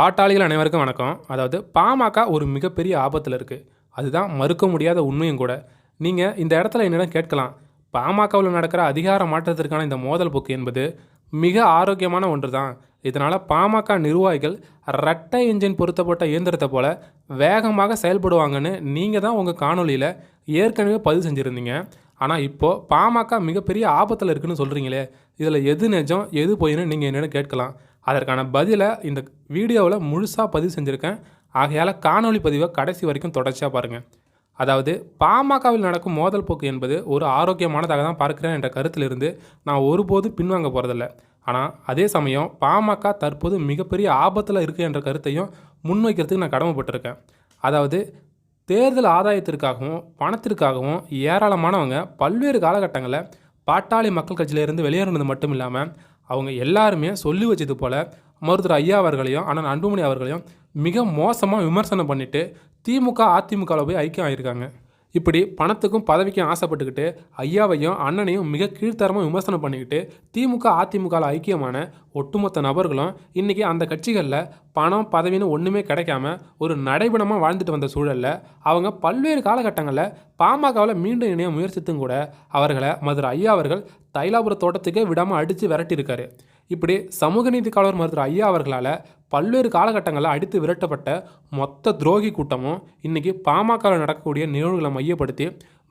பாட்டாளிகள் அனைவருக்கும் வணக்கம். அதாவது பாமக ஒரு மிகப்பெரிய ஆபத்தில் இருக்குது அதுதான் மறுக்க முடியாத உண்மையும் கூட. நீங்கள் இந்த இடத்துல என்னிடம் கேட்கலாம். பாமகவில் நடக்கிற அதிகார மாற்றத்திற்கான இந்த மோதல் போக்கு என்பது மிக ஆரோக்கியமான ஒன்று தான் இதனால் பாமக நிர்வாகிகள் ரட்டை இன்ஜின் பொருத்தப்பட்ட இயந்திரத்தை போல வேகமாக செயல்படுவாங்கன்னு நீங்கள் தான் உங்கள் காணொளியில் ஏற்கனவே பதிவு செஞ்சுருந்தீங்க. ஆனால் இப்போது பாமக மிகப்பெரிய ஆபத்தில் இருக்குதுன்னு சொல்கிறீங்களே இதில் எது நிஜம் எது பொய்ன்னு நீங்கள் என்னென்னு கேட்கலாம். அதற்கான பதிலை இந்த வீடியோவில் முழுசாக பதிவு செஞ்சுருக்கேன். ஆகையால் காணொளி பதிவை கடைசி வரைக்கும் தொடர்ச்சியாக பாருங்கள் அதாவது பாமகவில் நடக்கும் மோதல் போக்கு என்பது ஒரு ஆரோக்கியமானதாக தான் பார்க்கிறேன் என்ற கருத்திலிருந்து நான் ஒருபோதும் பின்வாங்க போகிறதில்ல ஆனால் அதே சமயம் பாமக தற்போது மிகப்பெரிய ஆபத்தில் இருக்குது என்ற கருத்தையும் முன்வைக்கிறதுக்கு நான் கடமைப்பட்டிருக்கேன். அதாவது தேர்தல் ஆதாயத்திற்காகவும் பணத்திற்காகவும் ஏராளமானவங்க பல்வேறு காலகட்டங்களில் பாட்டாளி மக்கள் கட்சியிலிருந்து வெளியேறினது மட்டும் இல்லாமல் அவங்க எல்லாருமே சொல்லி வச்சது போல் மருத்துவர் ஐயா அவர்களையும் அண்ணன் அன்புமணி அவர்களையும் மிக மோசமாக விமர்சனம் பண்ணிவிட்டு திமுக அதிமுகவில் போய் ஐக்கியம் ஆகியிருக்காங்க இப்படி பணத்துக்கும் பதவிக்கும் ஆசைப்பட்டுக்கிட்டு ஐயாவையும் அண்ணனையும் மிக கீழ்த்தரமாக விமர்சனம் பண்ணிக்கிட்டு திமுக அதிமுகவில் ஐக்கியமான ஒட்டுமொத்த நபர்களும் இன்றைக்கி அந்த கட்சிகளில் பணம் பதவின்னு ஒன்றுமே கிடைக்காம ஒரு நடைபணமாக வாழ்ந்துட்டு வந்த சூழலில் அவங்க பல்வேறு காலகட்டங்களில் பாமகவில் மீண்டும் இணைய முயற்சித்தும் கூட அவர்களை மதுரை ஐயா அவர்கள் தைலாபுர தோட்டத்துக்கே விடாமல் அடித்து விரட்டியிருக்காரு. இப்படி சமூக நீதி காவலர் மருத்துவர் ஐயா அவர்களால் பல்வேறு காலகட்டங்களில் அடித்து விரட்டப்பட்ட மொத்த துரோகி கூட்டமும் இன்றைக்கி பாமகவில் நடக்கக்கூடிய நிகழ்வுகளை மையப்படுத்தி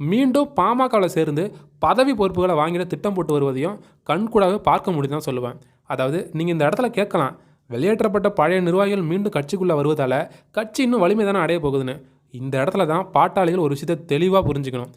மீண்டும் பாமகவில் சேர்ந்து பதவி பொறுப்புகளை வாங்கிட திட்டம் போட்டு வருவதையும் கண்கூடாக பார்க்க முடியுதுதான் சொல்லுவேன். அதாவது நீங்கள் இந்த இடத்துல கேட்கலாம் வெளியேற்றப்பட்ட பழைய நிர்வாகிகள் மீண்டும் கட்சிக்குள்ளே வருவதால் கட்சி இன்னும் வலிமை தானே அடைய போகுதுன்னு. இந்த இடத்துல தான் பாட்டாளிகள் ஒரு விஷயத்தை தெளிவாக புரிஞ்சுக்கணும்.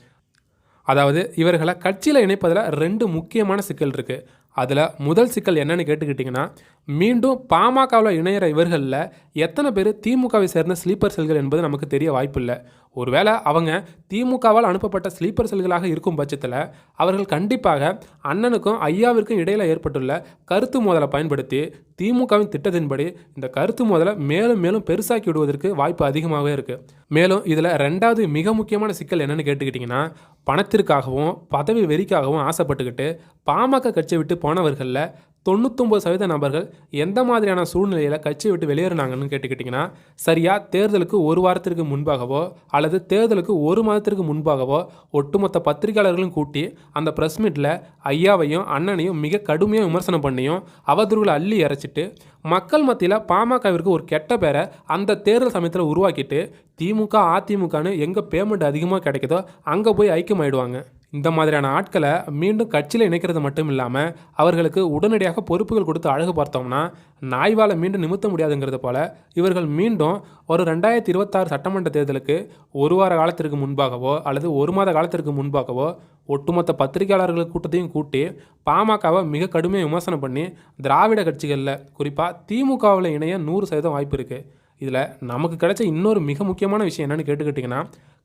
அதாவது இவர்களை கட்சியில் இணைப்பதில் ரெண்டு முக்கியமான சிக்கல் இருக்குது அதில் முதல் சிக்கல் என்னன்னு கேட்டுக்கிட்டிங்கன்னா மீண்டும் பாமகவில் இணையிற இவர்களில் எத்தனை பேர் திமுகவை சேர்ந்த ஸ்லீப்பர் செல்கள் என்பது நமக்கு தெரிய வாய்ப்பில்லை. ஒருவேளை அவங்க திமுகவால் அனுப்பப்பட்ட ஸ்லீப்பர் செல்களாக இருக்கும் பட்சத்தில் அவர்கள் கண்டிப்பாக அண்ணனுக்கும் ஐயாவிற்கும் இடையில் ஏற்பட்டுள்ள கருத்து மோதலை பயன்படுத்தி திமுகவின் திட்டத்தின்படி இந்த கருத்து மோதலை மேலும் மேலும் பெருசாக்கி விடுவதற்கு வாய்ப்பு அதிகமாகவே இருக்குது மேலும் இதில் ரெண்டாவது மிக முக்கியமான சிக்கல் என்னென்னு கேட்டுக்கிட்டிங்கன்னா பணத்திற்காகவும் பதவி வெறிக்காகவும் ஆசைப்பட்டுக்கிட்டு பாமக கட்சியை விட்டு போனவர்களில் தொண்ணூத்தொம்பது சதவீத நபர்கள் எந்த மாதிரியான சூழ்நிலையில் கட்சியை விட்டு வெளியேறினாங்கன்னு கேட்டுக்கிட்டிங்கன்னா சரியாக தேர்தலுக்கு ஒரு வாரத்திற்கு முன்பாகவோ அல்லது தேர்தலுக்கு ஒரு மாதத்திற்கு முன்பாகவோ ஒட்டுமொத்த பத்திரிகையாளர்களும் கூட்டி அந்த ப்ரெஸ் மீட்டில் ஐயாவையும் அண்ணனையும் மிக கடுமையாக விமர்சனம் பண்ணியும் அவதூறுகளை அள்ளி இறைச்சிட்டு மக்கள் மத்தியில் பாமகவிற்கு ஒரு கெட்ட பேரை அந்த தேர்தல் சமயத்தில் உருவாக்கிட்டு திமுக அதிமுகன்னு எங்கே பேமெண்ட் அதிகமாக கிடைக்குதோ அங்கே போய் ஐக்கியமாயிடுவாங்க. இந்த மாதிரியான ஆட்களை மீண்டும் கட்சியில் இணைக்கிறது மட்டும் இல்லாமல் அவர்களுக்கு உடனடியாக பொறுப்புகள் கொடுத்து அழகு பார்த்தோம்னா நாய்வால் மீண்டும் நிமித்த முடியாதுங்கிறது போல இவர்கள் மீண்டும் ஒரு ரெண்டாயிரத்தி இருபத்தாறு சட்டமன்ற தேர்தலுக்கு ஒரு வார காலத்திற்கு முன்பாகவோ அல்லது ஒரு மாத காலத்திற்கு முன்பாகவோ ஒட்டுமொத்த பத்திரிகையாளர்கள் கூட்டத்தையும் கூட்டி பாமகவை மிக கடுமையாக விமர்சனம் பண்ணி திராவிட கட்சிகளில் குறிப்பாக திமுகவில் இணைய நூறு சதவீதம் வாய்ப்பு இருக்குது இதில் நமக்கு கிடைச்ச இன்னொரு மிக முக்கியமான விஷயம் என்னென்னு கேட்டுக்கிட்டிங்கன்னா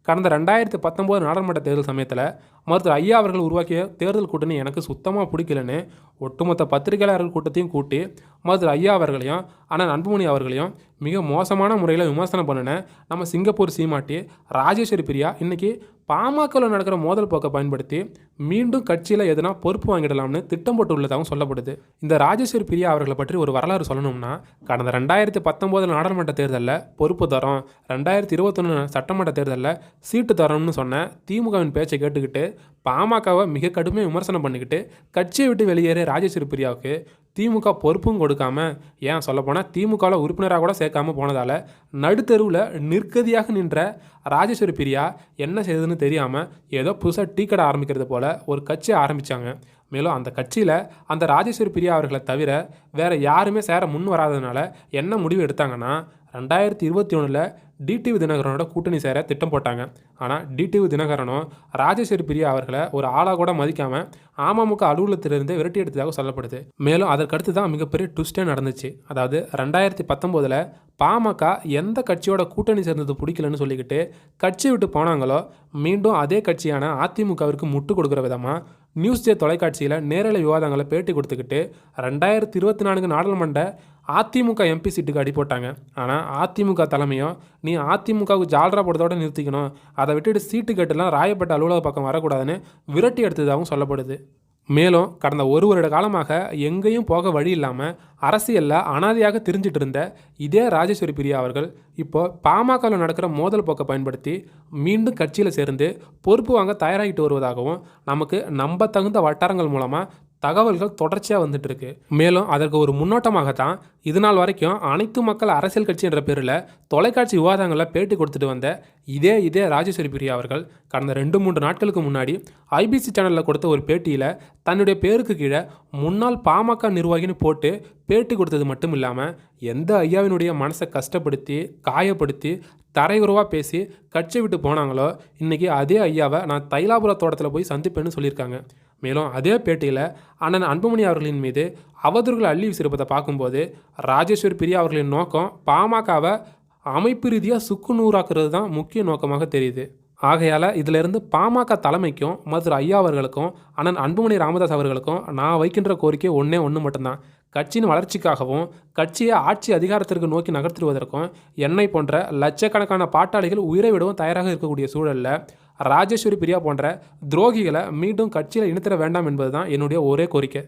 கடந்த ரெண்டாயிரத்து பத்தொம்போது நாடாளுமன்ற தேர்தல் சமயத்தில் மருத்துவர் ஐயா அவர்கள் உருவாக்கிய தேர்தல் கூட்டணி எனக்கு சுத்தமாக பிடிக்கலன்னு ஒட்டுமொத்த பத்திரிகையாளர்கள் கூட்டத்தையும் கூட்டி மருத்துவர் ஐயா அவர்களையும் அண்ணன் அன்புமணி அவர்களையும் மிக மோசமான முறையில் விமர்சனம் பண்ணின நம்ம சிங்கப்பூர் சீமாட்டி ராஜேஸ்வரி பிரியா இன்றைக்கி பாமகவில் நடக்கிற மோதல் போக்கை பயன்படுத்தி மீண்டும் கட்சியில் எதனா பொறுப்பு வாங்கிடலாம்னு திட்டம் போட்டு உள்ளதாகவும் சொல்லப்படுது. இந்த ராஜேஸ்வரி பிரியா அவர்களை பற்றி ஒரு வரலாறு சொல்லணும்னா கடந்த ரெண்டாயிரத்தி பத்தொம்போதில் நாடாளுமன்ற தேர்தலில் பொறுப்பு தரோம் ரெண்டாயிரத்தி இருபத்தொன்று சட்டமன்ற தேர்தலில் சீட்டு தரோம்னு சொன்ன திமுகவின் பேச்சை கேட்டுக்கிட்டு பாமகவை மிக கடுமையாக விமர்சனம் பண்ணிக்கிட்டு கட்சியை விட்டு வெளியேற ராஜேஸ்வரி பிரியாவுக்கு திமுக பொறுப்பும் கொடுக்காம ஏன் சொல்லப்போனால் திமுகவில் உறுப்பினராக கூட சேர்க்காம போனதால் நடுத்தெருவில் நிற்கதியாக நின்ற ராஜேஸ்வரி பிரியா என்ன செய்யுதுன்னு தெரியாமல் ஏதோ புதுசாக டீ கடை ஆரம்பிக்கிறது போல் ஒரு கட்சியை ஆரம்பித்தாங்க மேலும் அந்த கட்சியில் அந்த ராஜேஸ்வரி பிரியா அவர்களை தவிர வேறு யாருமே சேர முன் வராததுனால என்ன முடிவு எடுத்தாங்கன்னா ரெண்டாயிரத்தி இருபத்தி ஒன்றில் டிடிவி தினகரனோட கூட்டணி சேர திட்டம் போட்டாங்க. ஆனால் டிடிவி தினகரனும் ராஜேஸ்வரி பிரியா அவர்களை ஒரு ஆளாக கூட மதிக்காமல் அமமுக அலுவலகத்திலிருந்து விரட்டி எடுத்ததாக சொல்லப்படுது. மேலும் அதற்கடுத்து தான் மிகப்பெரிய ட்விஸ்டே நடந்துச்சு. அதாவது ரெண்டாயிரத்தி பத்தொம்போதில் பாமக எந்த கட்சியோட கூட்டணி சேர்ந்தது பிடிக்கலன்னு சொல்லிக்கிட்டு கட்சி விட்டு போனாங்களோ மீண்டும் அதே கட்சியான அதிமுகவிற்கு முட்டு கொடுக்குற விதமாக நியூஸ் ஜே தொலைக்காட்சியில் நேரலை விவாதங்களை பேட்டி கொடுத்துக்கிட்டு ரெண்டாயிரத்தி இருபத்தி நான்கு நாடாளுமன்ற அதிமுக எம்பி சீட்டுக்கு அடி போட்டாங்க. ஆனால் அதிமுக தலைமையும் நீ அதிமுகவுக்கு ஜால்ரா போடுறதோட நிறுத்திக்கணும். அதை விட்டுட்டு சீட்டு கட்டுலாம் ராயப்பட்ட அலுவலக பக்கம் வரக்கூடாதுன்னு விரட்டி எடுத்ததாகவும் சொல்லப்படுது. மேலும் கடந்த ஒரு வருட காலமாக எங்கேயும் போக வழி இல்லாமல் அரசியலில் அனாதையாக தெரிஞ்சிட்டு இருந்த இதே ராஜேஸ்வரி பிரியா அவர்கள் இப்போ பாமகவில் நடக்கிற மோதல் போக்கை பயன்படுத்தி மீண்டும் கட்சியில் சேர்ந்து பொறுப்பு வாங்க தயாராகிட்டு வருவதாகவும் நமக்கு நம்ப தகுந்த வட்டாரங்கள் மூலமாக தகவல்கள் தொடர்ச்சியாக வந்துட்டு இருக்கு மேலும் அதற்கு ஒரு முன்னோட்டமாகத்தான் இது நாள் வரைக்கும் அனைத்து மக்கள் அரசியல் கட்சி என்ற பேரில் தொலைக்காட்சி விவாதங்களில் பேட்டி கொடுத்துட்டு வந்த இதே இதே ராஜேஸ்வரி பிரியா அவர்கள் கடந்த ரெண்டு மூன்று நாட்களுக்கு முன்னாடி ஐபிசி சேனலில் கொடுத்த ஒரு பேட்டியில் தன்னுடைய பேருக்கு கீழே முன்னாள் பாமக நிர்வாகின்னு போட்டு பேட்டி கொடுத்தது மட்டும் இல்லாமல் எந்த ஐயாவினுடைய மனசை கஷ்டப்படுத்தி காயப்படுத்தி தரையுறவாக பேசி கட்சி விட்டு போனாங்களோ இன்றைக்கி அதே ஐயாவை நான் தைலாபுர தோட்டத்தில் போய் சந்திப்பேன்னு சொல்லியிருக்காங்க. மேலும் அதே பேட்டியில் அண்ணன் அன்புமணி அவர்களின் மீது அவதூறுகளை அள்ளி வீசிருப்பதை பார்க்கும்போது ராஜேஸ்வரி பிரியா அவர்களின் நோக்கம் பாமகவை அமைப்பு ரீதியாக சுக்குநூறாக்குறது தான் முக்கிய நோக்கமாக தெரியுது. ஆகையால் இதிலிருந்து பாமக தலைமைக்கும் மதுரை ஐயா அவர்களுக்கும் அண்ணன் அன்புமணி ராமதாஸ் அவர்களுக்கும் நான் வைக்கின்ற கோரிக்கை ஒன்றே ஒன்று மட்டும்தான். கட்சியின் வளர்ச்சிக்காகவும் கட்சியை ஆட்சி அதிகாரத்திற்கு நோக்கி நகர்த்துவதற்கும் என்னை போன்ற லட்சக்கணக்கான பாட்டாளிகள் உயிரை விடவும் தயாராக இருக்கக்கூடிய சூழலில் ராஜேஸ்வரி பிரியா போன்ற துரோகிகளை மீண்டும் கட்சியில் இணைத்திட வேண்டாம் என்பது தான் என்னுடைய ஒரே கோரிக்கை.